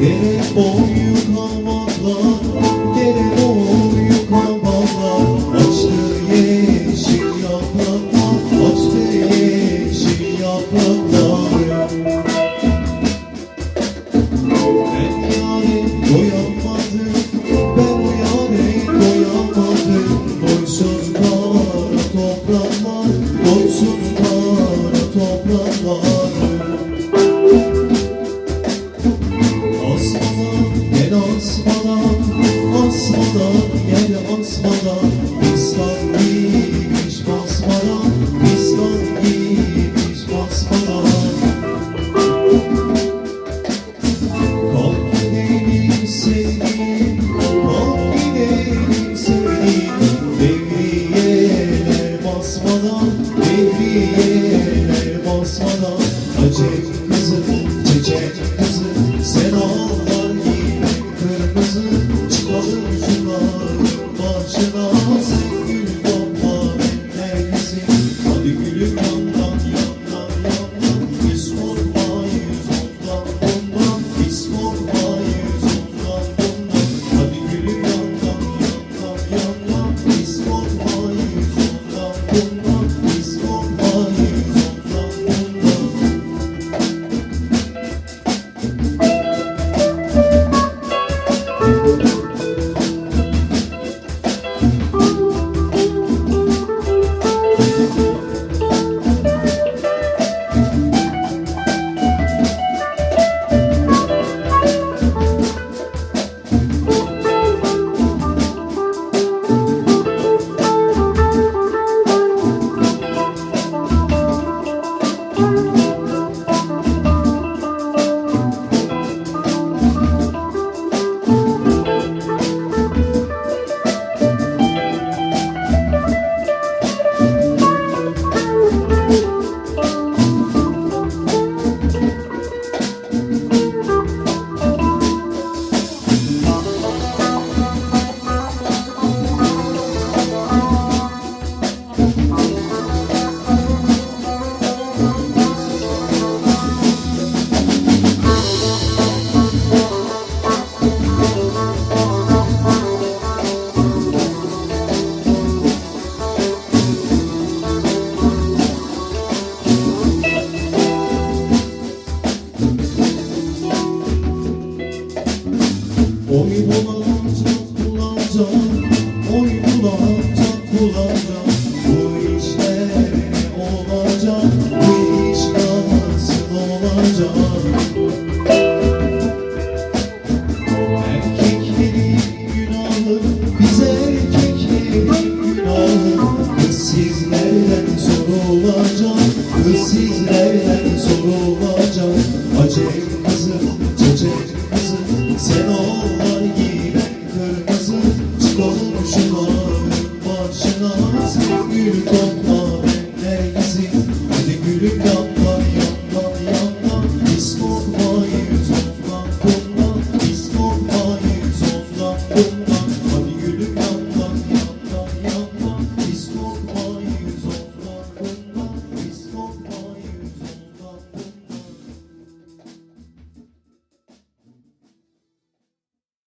Dere boyu kalmaklar, dere boyu yeşil yapraklar, açtı yeşil yapraklar Ben yâre doyamadım, ben o yâre doyamadım topraklar, doysuzlara topraklar gel asmadan İslam giymiş basmadan İslam giymiş basmadan Kalk gidelim sevgilim Kalk gidelim sevgilim. Devriyeler basmadan Devriyeler basmadan Acem kızı, çiçek kızı Sen ağlar gibi kırmızı Çıkalım sizlerden sorulacak. Acem kızı, çiçek kızı Sen ağlar giyen kırmızı. Çıkalım şunların başına Sen gül topla